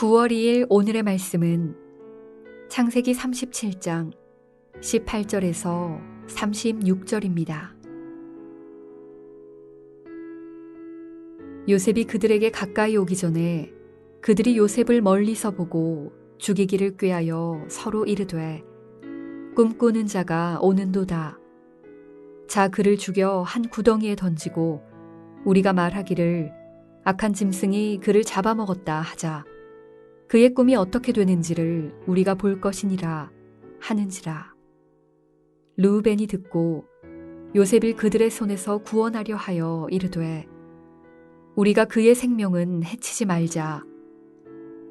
9월 2일 오늘의 말씀은 창세기 37장 18절에서 36절입니다. 요셉이 그들에게 가까이 오기 전에 그들이 요셉을 멀리서 보고 죽이기를 꾀하여 서로 이르되 꿈꾸는 자가 오는도다. 자 그를 죽여 한 구덩이에 던지고 우리가 말하기를 악한 짐승이 그를 잡아먹었다 하자 그의 꿈이 어떻게 되는지를 우리가 볼 것이니라 하는지라. 루벤이 듣고 요셉을 그들의 손에서 구원하려 하여 이르되 우리가 그의 생명은 해치지 말자.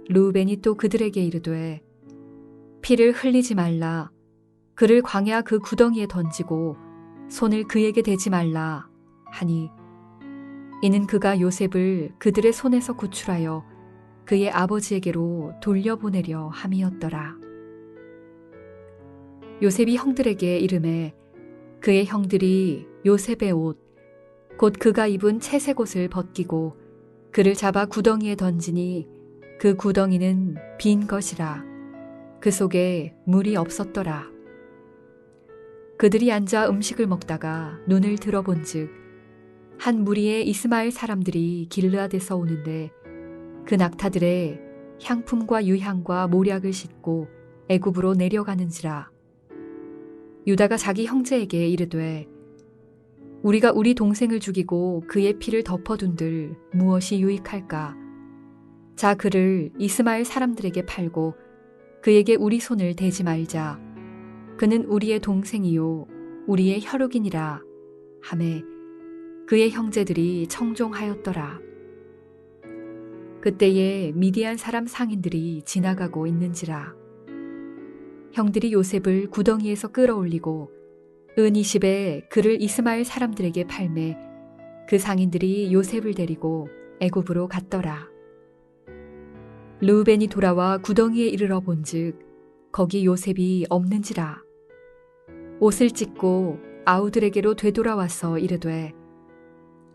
루벤이 또 그들에게 이르되 피를 흘리지 말라. 그를 광야 그 구덩이에 던지고 손을 그에게 대지 말라 하니 이는 그가 요셉을 그들의 손에서 구출하여 그의 아버지에게로 돌려보내려 함이었더라. 요셉이 형들에게 이름해 그의 형들이 요셉의 옷, 곧 그가 입은 채색 옷을 벗기고 그를 잡아 구덩이에 던지니 그 구덩이는 빈 것이라. 그 속에 물이 없었더라. 그들이 앉아 음식을 먹다가 눈을 들어본 즉, 한 무리의 이스마엘 사람들이 길르앗에서 오는데 그 낙타들의 향품과 유향과 모략을 싣고 애굽으로 내려가는지라. 유다가 자기 형제에게 이르되 우리가 우리 동생을 죽이고 그의 피를 덮어둔들 무엇이 유익할까? 자 그를 이스마엘 사람들에게 팔고 그에게 우리 손을 대지 말자. 그는 우리의 동생이요 우리의 혈육이니라 하매 그의 형제들이 청종하였더라. 그때에 미디안 사람 상인들이 지나가고 있는지라. 형들이 요셉을 구덩이에서 끌어올리고 은 20에 그를 이스마엘 사람들에게 팔매 그 상인들이 요셉을 데리고 애굽으로 갔더라. 루벤이 돌아와 구덩이에 이르러 본즉 거기 요셉이 없는지라. 옷을 찢고 아우들에게로 되돌아와서 이르되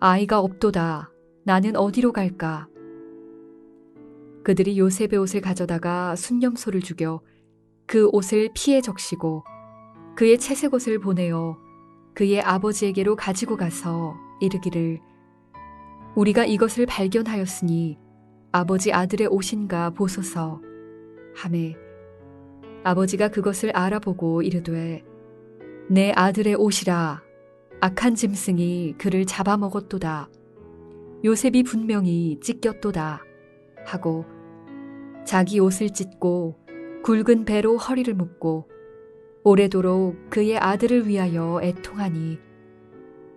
아이가 없도다. 나는 어디로 갈까? 그들이 요셉의 옷을 가져다가 순념소를 죽여 그 옷을 피에 적시고 그의 채색 옷을 보내어 그의 아버지에게로 가지고 가서 이르기를 우리가 이것을 발견하였으니 아버지 아들의 옷인가 보소서. 하매 아버지가 그것을 알아보고 이르되 내 아들의 옷이라. 악한 짐승이 그를 잡아먹었도다. 요셉이 분명히 찢겼도다. 하고 자기 옷을 찢고 굵은 배로 허리를 묶고 오래도록 그의 아들을 위하여 애통하니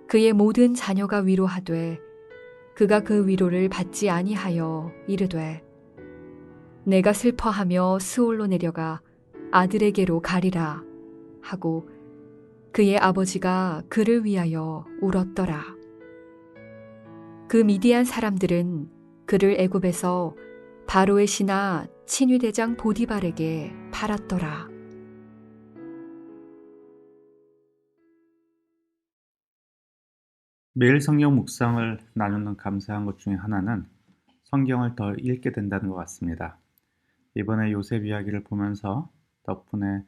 그의 모든 자녀가 위로하되 그가 그 위로를 받지 아니하여 이르되 내가 슬퍼하며 스올로 내려가 아들에게로 가리라 하고 그의 아버지가 그를 위하여 울었더라. 그 미디안 사람들은 그를 애굽에서 바로의 신하 친위대장 보디발에게 팔았더라. 매일 성경 묵상을 나누는 감사한 것 중에 하나는 성경을 더 읽게 된다는 것 같습니다. 이번에 요셉 이야기를 보면서 덕분에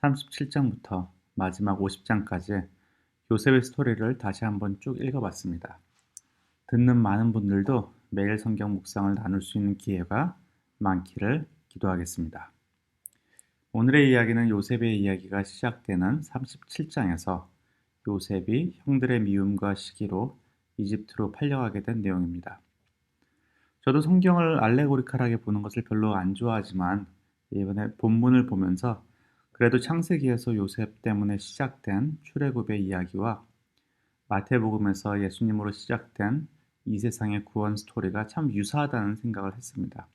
37장부터 마지막 50장까지 요셉의 스토리를 다시 한번 쭉 읽어봤습니다. 듣는 많은 분들도 매일 성경 묵상을 나눌 수 있는 기회가 많기를 기도하겠습니다. 오늘의 이야기는 요셉의 이야기가 시작되는 37장에서 요셉이 형들의 미움과 시기로 이집트로 팔려가게 된 내용입니다. 저도 성경을 알레고리칼하게 보는 것을 별로 안 좋아하지만 이번에 본문을 보면서 그래도 창세기에서 요셉 때문에 시작된 출애굽의 이야기와 마태복음에서 예수님으로 시작된 이 세상의 구원 스토리가 참 유사하다는 생각을 했습니다.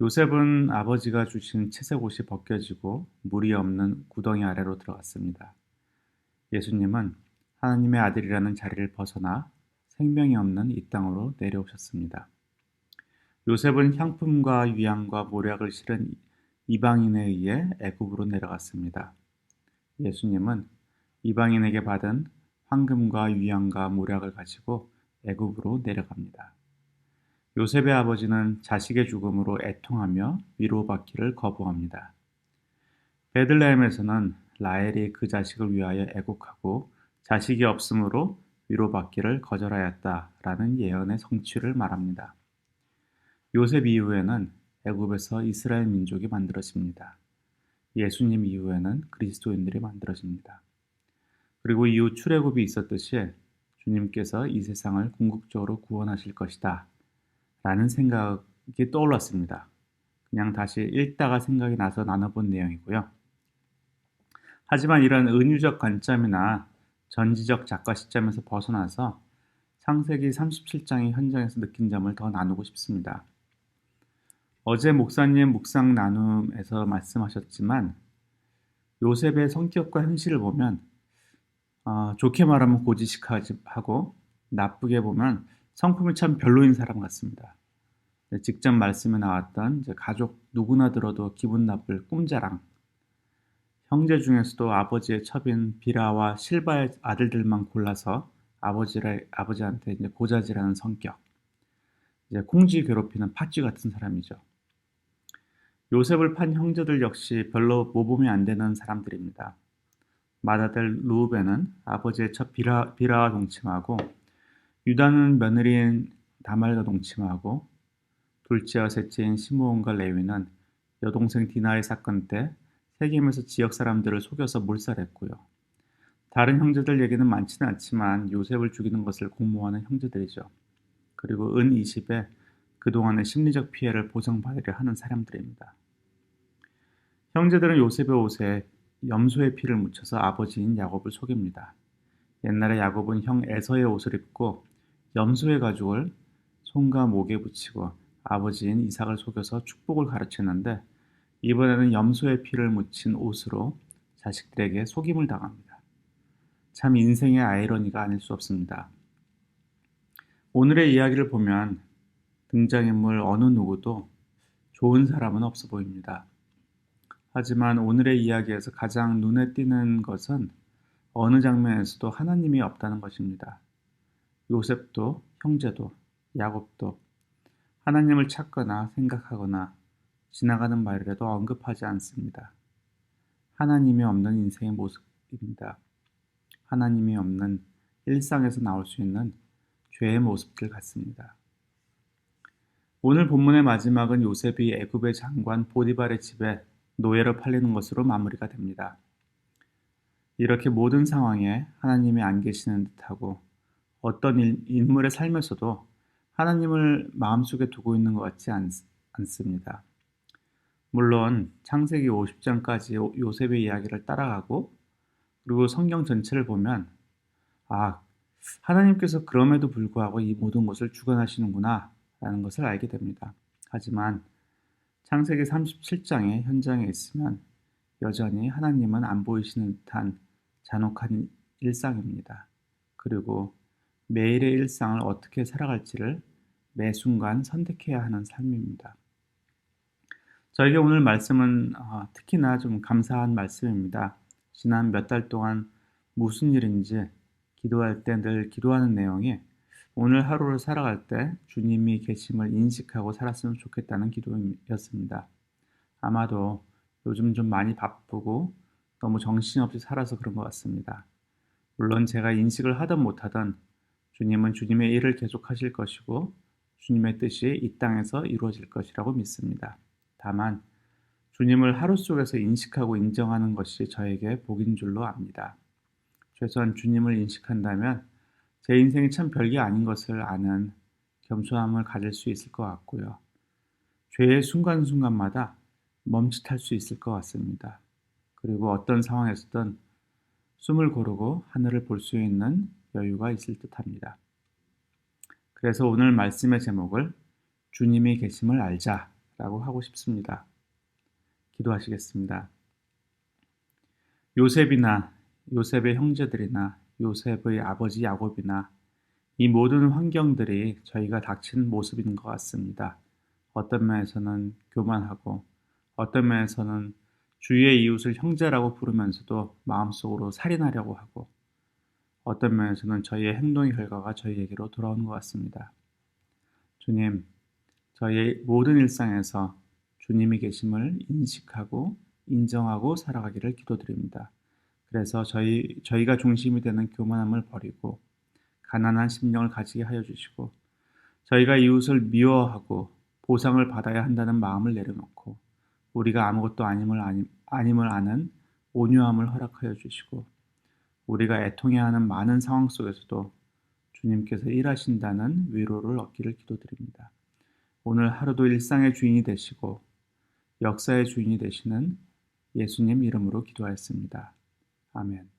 요셉은 아버지가 주신 채색 옷이 벗겨지고 물이 없는 구덩이 아래로 들어갔습니다. 예수님은 하나님의 아들이라는 자리를 벗어나 생명이 없는 이 땅으로 내려오셨습니다. 요셉은 향품과 위안과 모략을 실은 이방인에 의해 애굽으로 내려갔습니다. 예수님은 이방인에게 받은 황금과 위안과 모략을 가지고 애굽으로 내려갑니다. 요셉의 아버지는 자식의 죽음으로 애통하며 위로받기를 거부합니다. 베들레헴에서는 라헬이 그 자식을 위하여 애곡하고 자식이 없으므로 위로받기를 거절하였다라는 예언의 성취를 말합니다. 요셉 이후에는 애굽에서 이스라엘 민족이 만들어집니다. 예수님 이후에는 그리스도인들이 만들어집니다. 그리고 이후 출애굽이 있었듯이 주님께서 이 세상을 궁극적으로 구원하실 것이다. 라는 생각이 떠올랐습니다. 그냥 다시 읽다가 생각이 나서 나눠본 내용이고요. 하지만 이런 은유적 관점이나 전지적 작가 시점에서 벗어나서 창세기 37장의 현장에서 느낀 점을 더 나누고 싶습니다. 어제 목사님 묵상 나눔에서 말씀하셨지만 요셉의 성격과 현실을 보면 어, 좋게 말하면 고지식하고 나쁘게 보면 성품이 참 별로인 사람 같습니다. 직접 말씀에 나왔던 가족 누구나 들어도 기분 나쁠 꿈자랑 형제 중에서도 아버지의 첩인 비라와 실바의 아들들만 골라서 아버지를 아버지한테 이제 고자질하는 성격, 이제 콩쥐 괴롭히는 팥쥐 같은 사람이죠. 요셉을 판 형제들 역시 별로 모범이 안 되는 사람들입니다. 마다델 루벤은 아버지의 첫 비라, 비라와 동침하고 유다는 며느리인 다말과 동침하고 둘째와 셋째인 시므온과 레위는 여동생 디나의 사건 때 세겜에서 지역 사람들을 속여서 몰살했고요. 다른 형제들 얘기는 많지는 않지만 요셉을 죽이는 것을 공모하는 형제들이죠. 그리고 은 20에 그동안의 심리적 피해를 보상받으려 하는 사람들입니다. 형제들은 요셉의 옷에 염소의 피를 묻혀서 아버지인 야곱을 속입니다. 옛날에 야곱은 형 에서의 옷을 입고 염소의 가죽을 손과 목에 붙이고 아버지인 이삭을 속여서 축복을 가르쳤는데 이번에는 염소의 피를 묻힌 옷으로 자식들에게 속임을 당합니다. 참 인생의 아이러니가 아닐 수 없습니다. 오늘의 이야기를 보면 등장인물 어느 누구도 좋은 사람은 없어 보입니다. 하지만 오늘의 이야기에서 가장 눈에 띄는 것은 어느 장면에서도 하나님이 없다는 것입니다. 요셉도 형제도 야곱도 하나님을 찾거나 생각하거나 지나가는 말이라도 언급하지 않습니다. 하나님이 없는 인생의 모습입니다. 하나님이 없는 일상에서 나올 수 있는 죄의 모습들 같습니다. 오늘 본문의 마지막은 요셉이 애굽의 장관 보디발의 집에 노예로 팔리는 것으로 마무리가 됩니다. 이렇게 모든 상황에 하나님이 안 계시는 듯하고 어떤 인물의 삶에서도 하나님을 마음속에 두고 있는 것 같지 않, 않습니다. 물론 창세기 50장까지 요셉의 이야기를 따라가고 그리고 성경 전체를 보면 아 하나님께서 그럼에도 불구하고 이 모든 것을 주관하시는구나 라는 것을 알게 됩니다. 하지만 창세기 37장의 현장에 있으면 여전히 하나님은 안 보이시는 듯한 잔혹한 일상입니다. 그리고 매일의 일상을 어떻게 살아갈지를 매 순간 선택해야 하는 삶입니다. 저에게 오늘 말씀은 어, 특히나 좀 감사한 말씀입니다. 지난 몇 달 동안 무슨 일인지 기도할 때 늘 기도하는 내용이 오늘 하루를 살아갈 때 주님이 계심을 인식하고 살았으면 좋겠다는 기도였습니다. 아마도 요즘 좀 많이 바쁘고 너무 정신없이 살아서 그런 것 같습니다. 물론 제가 인식을 하든 못하든 주님은 주님의 일을 계속하실 것이고 주님의 뜻이 이 땅에서 이루어질 것이라고 믿습니다. 다만 주님을 하루 속에서 인식하고 인정하는 것이 저에게 복인 줄로 압니다. 최소한 주님을 인식한다면 제 인생이 참 별게 아닌 것을 아는 겸손함을 가질 수 있을 것 같고요. 죄의 순간순간마다 멈칫할 수 있을 것 같습니다. 그리고 어떤 상황에서든 숨을 고르고 하늘을 볼 수 있는 여유가 있을 듯 합니다. 그래서 오늘 말씀의 제목을 주님이 계심을 알자 라고 하고 싶습니다. 기도하시겠습니다. 요셉이나 요셉의 형제들이나 요셉의 아버지 야곱이나 이 모든 환경들이 저희가 닥친 모습인 것 같습니다. 어떤 면에서는 교만하고 어떤 면에서는 주위의 이웃을 형제라고 부르면서도 마음속으로 살인하려고 하고 어떤 면에서는 저희의 행동의 결과가 저희에게로 돌아오는 것 같습니다. 주님, 저희의 모든 일상에서 주님이 계심을 인식하고 인정하고 살아가기를 기도드립니다. 그래서 저희 저희가 중심이 되는 교만함을 버리고 가난한 심령을 가지게 하여 주시고 저희가 이웃을 미워하고 보상을 받아야 한다는 마음을 내려놓고 우리가 아무것도 아님을 아니, 아님을 아는 온유함을 허락하여 주시고 우리가 애통해야 하는 많은 상황 속에서도 주님께서 일하신다는 위로를 얻기를 기도드립니다. 오늘 하루도 일상의 주인이 되시고 역사의 주인이 되시는 예수님 이름으로 기도하였습니다. 아멘.